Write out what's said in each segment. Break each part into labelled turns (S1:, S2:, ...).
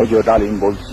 S1: Major ডালিম বলছি।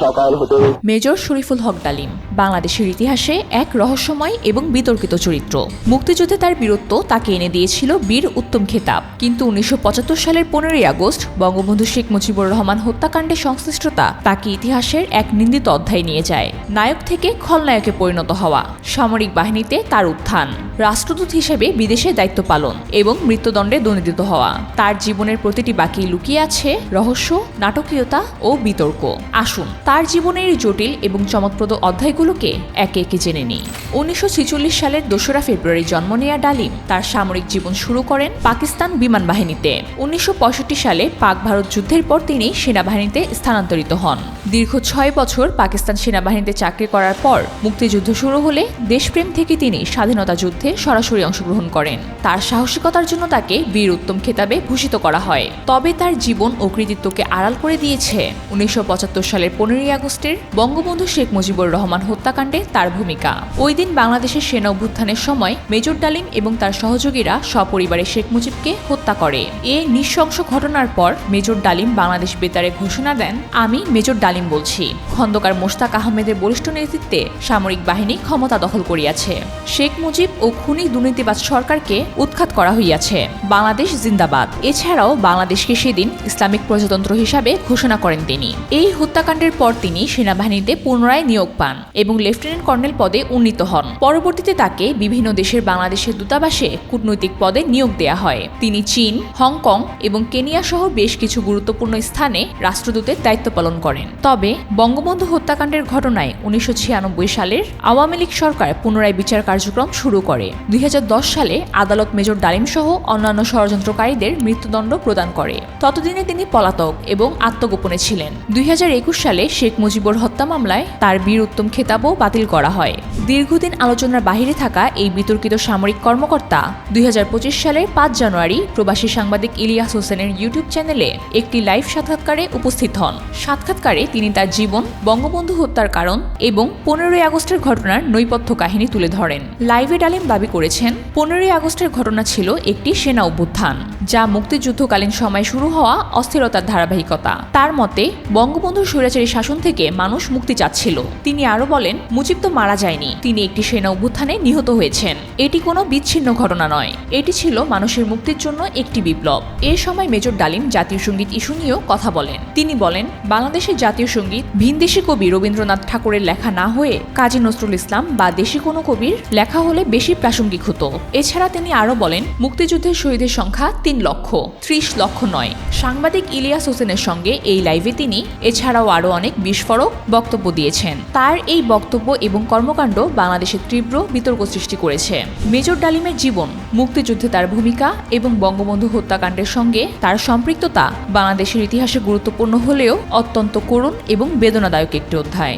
S1: সকাল হতে
S2: মেজর শরীফুল হক ডালিম, বাংলাদেশের ইতিহাসে এক রহস্যময় এবং বিতর্কিত চরিত্র। মুক্তিযুদ্ধে তার বীরত্ব তাকে এনে দিয়েছিল বীর উত্তম খেতাব। কিন্তু উনিশশো পঁচাত্তর সালের পনেরোই আগস্ট, বঙ্গবন্ধু শেখ মুজিবুর রহমান হত্যাকাণ্ডে সংশ্লিষ্টতা তাকে ইতিহাসের এক নিন্দিত অধ্যায় নিয়ে যায়। নায়ক থেকে খলনায়কে পরিণত হওয়া। সামরিক বাহিনীতে তার উত্থান। রাষ্ট্রদূত হিসেবে বিদেশে দায়িত্ব পালন এবং মৃত্যুদণ্ডে দণ্ডিত হওয়া। তার জীবনের প্রতিটি বাকি লুকিয়ে আছে রহস্য, নাটকীয়তা ও বিতর্ক। আসুন, তার জীবনের জটিল এবং চমকপ্রদ অধ্যায়গুলোকে একে একে জেনে নিই। উনিশশো সালের দোসরা ফেব্রুয়ারি জন্ম নেয়া ডালিম তার সামরিক জীবন শুরু করেন পাকিস্তান বিমান বাহিনীতে। উনিশশো পঁয়ষট্টি সালে পাক ভারত যুদ্ধের পর তিনি সেনাবাহিনীতে স্থানান্তরিত হন। দীর্ঘ ছয় বছর পাকিস্তান সেনাবাহিনীতে চাকরি করার পর মুক্তিযুদ্ধ শুরু হলে দেশপ্রেম থেকে তিনি স্বাধীনতা যুদ্ধে সরাসরি অংশগ্রহণ করেন। তার সাহসিকতার জন্য তাকে বীর উত্তম খেতাবে ভূষিত করা হয়। তবে তার জীবন ও কৃতিত্বকে আড়াল করে দিয়েছে উনিশশো সালের পনেরোই আগস্টের বঙ্গবন্ধু শেখ মুজিবুর রহমান হত্যাকাণ্ডে তার ভূমিকা। ওই দিন বাংলাদেশের সেনা অভ্যুত্থানের সময় মেজর ডালিম এবং তার সহযোগীরা সপরিবারে শেখ মুজিবকে হত্যা করে। এ নৃশংস ঘটনার পর মেজর ডালিম বাংলাদেশ বেতারে ঘোষণা দেন, আমি মেজর ডালিম বলছি। খন্দকার মোশতাক আহমেদের বরিষ্ঠ নেতৃত্বে সামরিক বাহিনী ক্ষমতা দখল করিয়াছে। শেখ মুজিব ও খুনি দুর্নীতিবাজ সরকারকে উৎখাত করা হইয়াছে। বাংলাদেশ জিন্দাবাদ। এছাড়াও বাংলাদেশকে সেদিন ইসলামিক প্রজাতন্ত্র হিসাবে ঘোষণা করেন তিনি। এই হত্যাকাণ্ডের পর তিনি সেনাবাহিনীতে পুনরায় নিয়োগ পান এবং লেফটেন্যান্ট কর্নেল পদে উন্নীত হন। পরবর্তীতে তাকে বিভিন্ন দেশের বাংলাদেশের দূতাবাসে কূটনৈতিক পদে নিয়োগ দেয়া হয়। তিনি চীন, হংকং এবং কেনিয়া সহ বেশ কিছু গুরুত্বপূর্ণ স্থানে রাষ্ট্রদূতের দায়িত্ব পালন করেন। তবে বঙ্গবন্ধু হত্যাকাণ্ডের ঘটনায় উনিশশো ছিয়ানব্বই সালের আওয়ামী লীগ সরকার পুনরায় বিচার কার্যক্রম শুরু করে। দুই হাজার দশ সালে আদালত মেজর ডালিম সহ অন্যান্য ষড়যন্ত্রকারীদের মৃত্যুদণ্ড প্রদান করে। ততদিনে তিনি পলাতক এবং আত্মগোপনে ছিলেন দুই হাজার একুশ সালে শেখ মুজিবুর হত্যা মামলায় তার বীর উত্তম খেতাবও বাতিল করা হয়। দীর্ঘদিন আলোচনার বাহিরে থাকা এই বিতর্কিত সামরিক কর্মকর্তা দুই হাজার পঁচিশ সালের পাঁচ জানুয়ারি প্রবাসী সাংবাদিক ইলিয়াস হোসেনের ইউটিউব চ্যানেলে একটি লাইভ সাক্ষাৎকারে উপস্থিত হন। সাক্ষাৎকারে তিনি তার জীবন, বঙ্গবন্ধু হত্যার কারণ এবং পনেরোই আগস্টের ঘটনার নৈপথ্য কাহিনী তুলে ধরেন। লাইভে ডালিম দাবি করেছেন, পনেরোই আগস্টের ঘটনা ছিল একটি সেনা অভ্যুত্থান, যা মুক্তিযুদ্ধকালীন সময় শুরু হওয়া অস্থিরতার ধারাবাহিকতা। তার মতে, বঙ্গবন্ধুর স্বৈরাচারী শাসন থেকে মানুষ মুক্তি চাচ্ছিল। তিনি আরও বলেন, মুজিব তো মারা যায়নি। তিনি একটি সেনা অভ্যুত্থানে নিহত হয়েছেন। এটি কোনো বিচ্ছিন্ন ঘটনা নয়। এটি ছিল মানুষের মুক্তির জন্য একটি বিপ্লব। এ সময় মেজর ডালিম জাতীয় সংগীত ইস্যু নিয়েও কথা বলেন। তিনি বলেন বাংলাদেশের জাতীয় সংগীত, ভিনদেশি কবি রবীন্দ্রনাথ ঠাকুরের লেখা না হয়ে কাজী নজরুল ইসলাম বা দেশি কোনো কবির লেখা হলে বেশি প্রাসঙ্গিক হতো। এছাড়া তিনি আরও বলেন, মুক্তিযুদ্ধের শহীদের সংখ্যা তিন লক্ষ, ত্রিশ লক্ষ নয়। সাংবাদিক ইলিয়াস হোসেনের সঙ্গে এই লাইভে তিনি, এছাড়াও আরও অনেক বিস্ফোরক বক্তব্য দিয়েছেন। তার এই বক্তব্য এবং কর্মকাণ্ড বাংলাদেশে তীব্র বিতর্ক সৃষ্টি করেছে। মেজর ডালিমের জীবন, মুক্তিযুদ্ধে তার ভূমিকা এবং বঙ্গবন্ধু হত্যাকাণ্ডের সঙ্গে তার সম্পৃক্ততা বাংলাদেশের ইতিহাসে গুরুত্বপূর্ণ হলেও অত্যন্ত করুণ এবং বেদনাদায়ক একটি অধ্যায়।